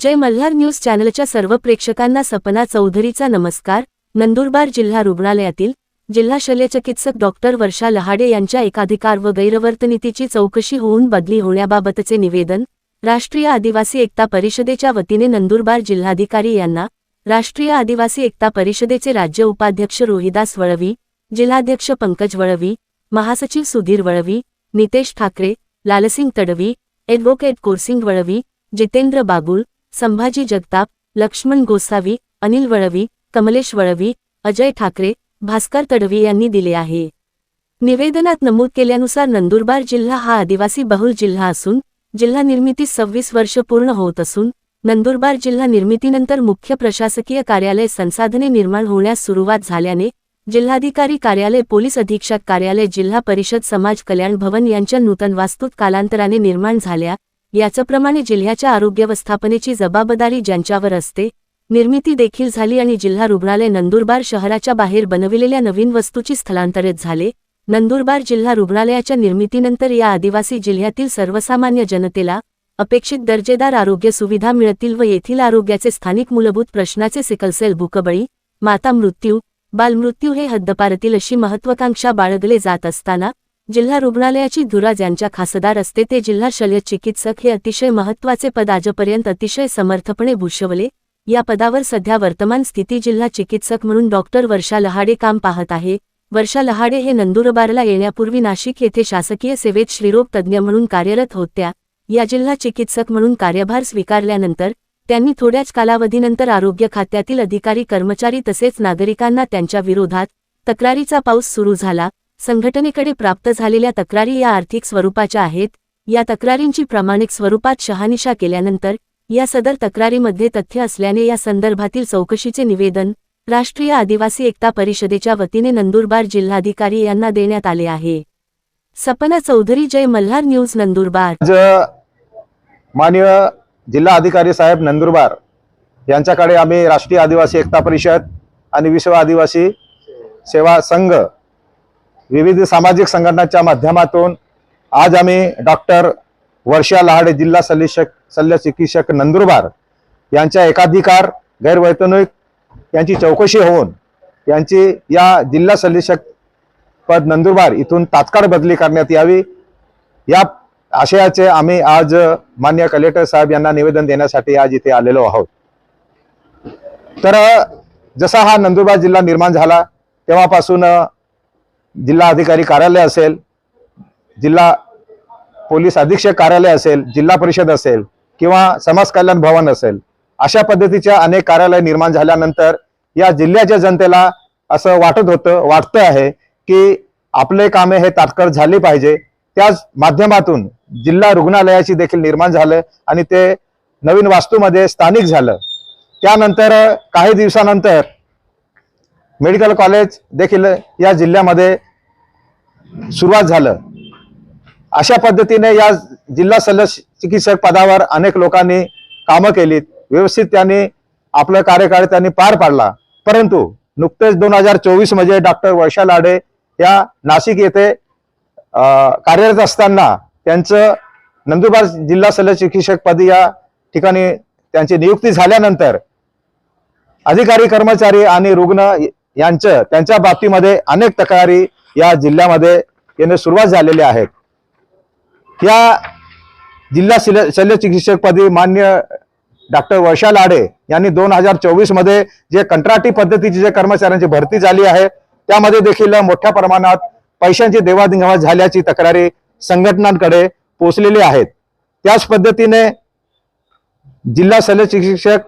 जय Malhar news चॅनलच्या सर्व प्रेक्षकांना सपना चौधरीचा नमस्कार. नंदुरबार जिल्हा रुग्णालयातील जिल्हा शल्यचिकित्सक डॉक्टर वर्षा लहाडे यांच्या एकाधिकार व गैरवर्तणुकीची चौकशी होऊन बदली होण्याबाबतचे निवेदन राष्ट्रीय आदिवासी एकता परिषदेच्या वतीने नंदुरबार जिल्हाधिकारी यांना राष्ट्रीय आदिवासी एकता परिषदेचे राज्य उपाध्यक्ष रोहिदास वळवी जिल्हाध्यक्ष पंकज वळवी महासचिव सुधीर वळवी नितेश ठाकरे लालसिंग तडवी ॲडव्होकेट कोरसिंग वळवी जितेंद्र बागुल संभाजी जगताप लक्ष्मण गोसावी अनिल वळवी कमलेश वळवी अजय ठाकरे भास्कर तडवी यांनी दिले आहे. निवेदनात नमूद केल्यानुसार नंदुरबार जिल्हा हा आदिवासी बहुल जिल्हा असून जिल्हा निर्मिती सव्वीस वर्ष पूर्ण होत असून नंदुरबार जिल्हा निर्मितीनंतर मुख्य प्रशासकीय कार्यालय संसाधने निर्माण होण्यास सुरुवात झाल्याने जिल्हाधिकारी कार्यालय पोलीस अधीक्षक कार्यालय जिल्हा परिषद समाज कल्याण भवन यांच्या नूतन वास्तूत कालांतराने निर्माण झाल्या याचप्रमाणे जिल्ह्याच्या आरोग्य व्यवस्थापनेची जबाबदारी ज्यांच्यावर असते निर्मिती देखील झाली आणि जिल्हा रुग्णालय नंदुरबार शहराच्या बाहेर बनविलेल्या नवीन वस्तूची स्थलांतरित झाले. नंदुरबार जिल्हा रुग्णालयाच्या निर्मितीनंतर या आदिवासी जिल्ह्यातील सर्वसामान्य जनतेला अपेक्षित दर्जेदार आरोग्य सुविधा मिळतील व येथील आरोग्याचे स्थानिक मूलभूत प्रश्नाचे सिकलसेल भूकबळी माता मृत्यू बालमृत्यू हे हद्दपारतील अशी महत्वाकांक्षा बाळगले जात असताना जिल्हा रुग्णालयाची धुरा ज्यांच्या खासदार असते ते जिल्हा शल्यचिकित्सक हे अतिशय महत्त्वाचे पद आजपर्यंत अतिशय समर्थपणे भूषवले. या पदावर सध्या वर्तमान स्थिती जिल्हा चिकित्सक म्हणून डॉक्टर वर्षा लहाडे काम पाहत आहे. वर्षा लहाडे हे नंदुरबारला येण्यापूर्वी नाशिक येथे शासकीय सेवेत श्रीरोग तज्ज्ञ म्हणून कार्यरत होत्या. या जिल्हा चिकित्सक म्हणून कार्यभार स्वीकारल्यानंतर त्यांनी थोड्याच कालावधीनंतर आरोग्य खात्यातील अधिकारी कर्मचारी तसेच नागरिकांना त्यांच्या विरोधात तक्रारीचा पाऊस सुरू झाला. संघटनेकडे प्राप्त झालेल्या तक्रारी या आर्थिक स्वरूपाच्या आहेत. या तक्रारींची प्रामाणिक स्वरूपात शहानिशा केल्यानंतर या सदर तक्रारीमध्ये तथ्य असल्याने या संदर्भातील चौकशीचे निवेदन राष्ट्रीय आदिवासी एकता परिषदेच्या वतीने नंदुरबार जिल्हाधिकारी यांना देण्यात आले आहे. सपना चौधरी जय मल्हार न्यूज नंदुरबार. माननीय जिल्हा अधिकारी साहेब नंदुरबार यांच्याकडे आम्ही राष्ट्रीय आदिवासी एकता परिषद आणि विश्व आदिवासी सेवा संघ विविध सामाजिक संघटनाच्या माध्यमातून आज आम्ही डॉक्टर वर्षा लहाडे जिल्हा शल्यशक शल्यचिकित्सक नंदुरबार यांच्या एकाधिकार गैरवर्तणूक यांची चौकशी होऊन यांची या जिल्हा सल्लिशक पद नंदुरबार इथून तात्काळ बदली करण्यात यावी. या आशयाचे आम्ही आज मान्य कलेक्टर साहेब यांना निवेदन देण्यासाठी आज इथे आलेलो आहोत. तर जसा हा नंदुरबार जिल्हा निर्माण झाला तेव्हापासून जिल्हा अधिकारी कार्यालय असेल जिल्हा पोलीस अधीक्षक कार्यालय असेल जिल्हा परिषद असेल किंवा समाज कल्याण भवन असेल अशा पद्धतीच्या अनेक कार्यालय निर्माण झाल्यानंतर या जिल्ह्याच्या जनतेला असं वाटत होतं वाटतं आहे की आपले कामे हे तात्काळ झाली पाहिजे. त्याच माध्यमातून जिल्हा रुग्णालयाची देखील निर्माण झालं आणि ते नवीन वास्तूमध्ये स्थानिक झालं. त्यानंतर काही दिवसानंतर मेडिकल कॉलेज देखील या जिल्ह्यामध्ये सुरुवात झालं. अशा पद्धतीने या जिल्हा शल्य चिकित्सक पदावर अनेक लोकांनी कामं केलीत. व्यवस्थित त्यांनी आपला कार्यकाळ त्यांनी पार पाडला. परंतु नुकतेच दोन हजार चोवीसमध्ये डॉक्टर वर्षा लाडे या नाशिक येथे अं, कार्यरत असताना त्यांचं नंदुरबार जिल्हा शल्य चिकित्सक पदी या ठिकाणी त्यांची नियुक्ती झाल्यानंतर अधिकारी कर्मचारी आणि रुग्ण यांचं त्यांच्या बाबतीमध्ये अनेक तक्रारी या जिल्ह्यामध्ये येणे सुरुवात झालेली आहे. या जिल्हा शल्य शल्यचिकित्सक पदी मान्य डॉक्टर वर्षा लाडे यांनी दोन हजार चोवीसमध्ये जे कंत्राटी पद्धतीची जे कर्मचाऱ्यांची भरती झाली आहे त्यामध्ये देखील मोठ्या प्रमाणात पैशांची देवाणघेवाण झाल्याची तक्रारी संघटनांकडे पोचलेली आहेत. त्याच पद्धतीने जिल्हा शल्यचिकित्सक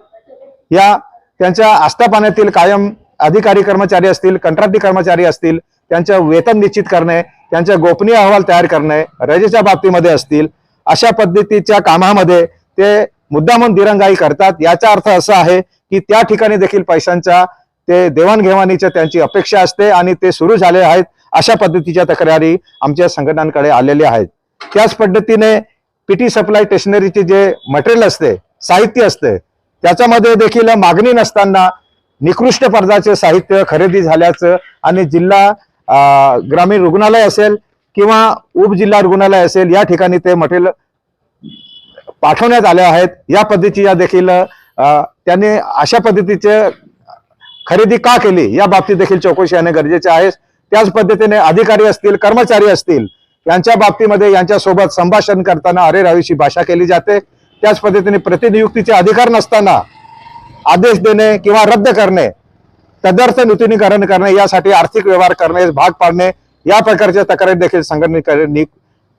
या त्यांच्या आस्थापनातील कायम अधिकारी कर्मचारी असतील कंत्राटी कर्मचारी असतील त्यांच्या वेतन निश्चित करणे त्यांचे गोपनीय अहवाल तयार करणे रजेच्या बाबतीमध्ये असतील अशा पद्धतीच्या कामामध्ये ते मुद्दामून दिरंगाई करतात. याचा अर्थ असा आहे की त्या ठिकाणी देखील पैशांच्या ते देवाणघेवाणीच्या त्यांची अपेक्षा असते आणि ते सुरू झाले आहेत अशा पद्धतीच्या तक्रारी आमच्या संघटनांकडे आलेल्या आहेत. त्याच पद्धतीने पीटी सप्लाय स्टेशनरीचे जे मटेरियल असते साहित्य असते त्याच्यामध्ये देखील मागणी नसताना निकृष्ट पदाचे साहित्य खरेदी झाल्याचं आणि जिल्हा ग्रामीण रुग्णालय असेल किंवा उपजिल्हा रुग्णालय असेल या ठिकाणी ते मटेरियल पाठवण्यात आले आहेत. या पद्धतीच्या देखील त्यांनी अशा पद्धतीचे खरेदी का केली या बाबतीत देखील चौकशी येणे गरजेचे आहे. त्याच पद्धतीने अधिकारी असतील कर्मचारी असतील यांच्या बाबतीमध्ये यांच्यासोबत संभाषण करताना अरे रावीची भाषा केली जाते. त्याच पद्धतीने प्रतिनियुक्तीचे अधिकार नसताना आदेश देणे किंवा रद्द करणे तदर्थ नूतनीकरण करणे यासाठी आर्थिक व्यवहार करणे भाग पाडणे या प्रकारच्या तक्रारी देखील संघटनेकडे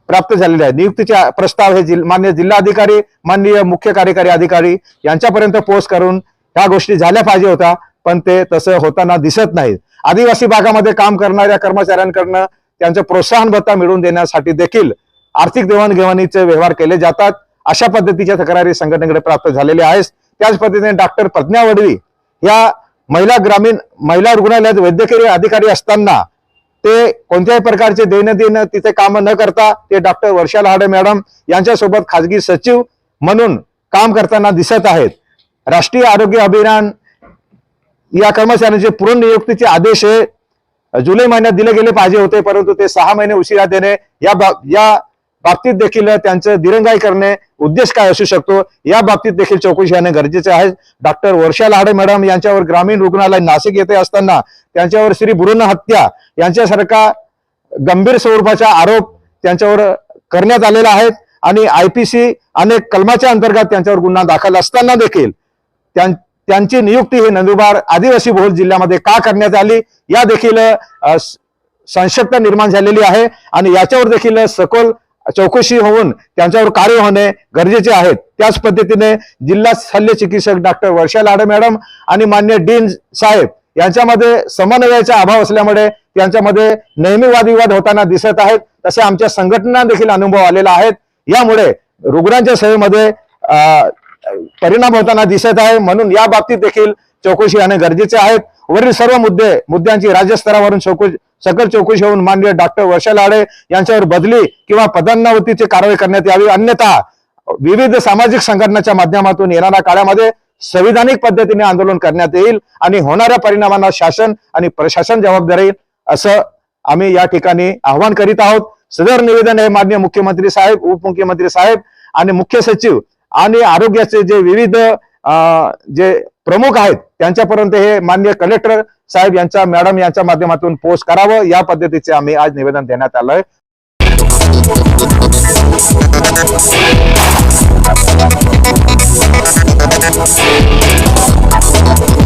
प्राप्त झालेले आहेत. नियुक्तीचे प्रस्ताव हे जिल- मान्य जिल्हाधिकारी माननीय मुख्य कार्यकारी अधिकारी यांच्यापर्यंत पोस्ट करून ह्या गोष्टी झाल्या पाहिजे होत्या पण ते तसं होताना दिसत नाही आदिवासी भागामध्ये काम करणाऱ्या कर्मचाऱ्यांकडनं त्यांचं प्रोत्साहन भत्ता मिळवून देण्यासाठी देखील आर्थिक देवाणघेवाणीचे व्यवहार केले जातात. अशा पद्धतीच्या तक्रारी संघटनेकडे प्राप्त झालेल्या आहेत. त्याच पद्धतीने डॉक्टर प्रज्ञा वडवी या महिला ग्रामीण महिला रुग्णालयात वैद्यकीय अधिकारी असताना ते कोणत्याही प्रकारचे दैनंदिन तिथे काम न करता ते डॉक्टर वर्षा लहाडे मॅडम यांच्यासोबत खाजगी सचिव म्हणून काम करताना दिसत आहेत. राष्ट्रीय आरोग्य अभियान या कर्मचाऱ्यांचे पुनर्नियुक्तीचे आदेश हे जुलै महिन्यात दिले गेले पाहिजे होते परंतु ते सहा महिने उशिरा देणे या बाब या बाबतीत देखील त्यांचं दिरंगाई करणे उद्देश काय असू शकतो? या बाबतीत देखील चौकशी होणे गरजेचे आहे. डॉक्टर वर्षा लाडे मॅडम यांच्यावर ग्रामीण रुग्णालय नाशिक येथे असताना त्यांच्यावर श्री भ्रूण हत्या यांच्यासारखा गंभीर स्वरूपाचा आरोप त्यांच्यावर करण्यात आलेला आहे आणि आयपीसी अनेक कलमाच्या अंतर्गत त्यांच्यावर गुन्हा दाखल असताना देखील त्यां- त्यांची नियुक्ती ही नंदुरबार आदिवासी बहुल जिल्ह्यामध्ये का करण्यात आली? या देखील अ, संशयता निर्माण झालेली आहे आणि याच्यावर देखील सखोल चौकशी होऊन त्यांच्यावर कार्य होणे गरजेचे आहेत त्याच पद्धतीने जिल्हा शल्य चिकित्सक डॉक्टर वर्षा लाडे मॅडम आणि मान्य डीन साहेब यांच्यामध्ये समन्वयाचा अभाव असल्यामुळे त्यांच्यामध्ये नेहमी वादविवाद होताना दिसत आहेत. तसे आमच्या संघटना देखील अनुभव आलेला आहेत यामुळे रुग्णांच्या सेवेमध्ये परिणाम होताना दिसत आहे. म्हणून या बाबतीत देखील चौकशी होणे गरजेचे आहेत. वरील सर्व मुद्दे मुद्द्यांची राज्यस्तरावरून चौकशी सकल चौकशी होऊन माननीय डॉक्टर वर्षा लाडे यांच्यावर बदली किंवा पदांनावतीची कारवाई करण्यात यावी. अन्यथा विविध सामाजिक संघटनाच्या माध्यमातून येणाऱ्या काळामध्ये संविधानिक पद्धतीने आंदोलन करण्यात येईल आणि होणाऱ्या परिणामांना शासन आणि प्रशासन जबाबदार येईल असं आम्ही या ठिकाणी आवाहन करीत आहोत. सदर निवेदन हे माननीय मुख्यमंत्री साहेब उपमुख्यमंत्री साहेब आणि मुख्य सचिव आणि आरोग्याचे जे विविध जे प्रमुख आहेत त्यांच्यापर्यंत हे माननीय कलेक्टर साहेब यांच्या मॅडम यांच्या माध्यमातून पोस्ट करावं या पद्धतीचे आम्ही आज निवेदन देण्यात आलंय Thank you.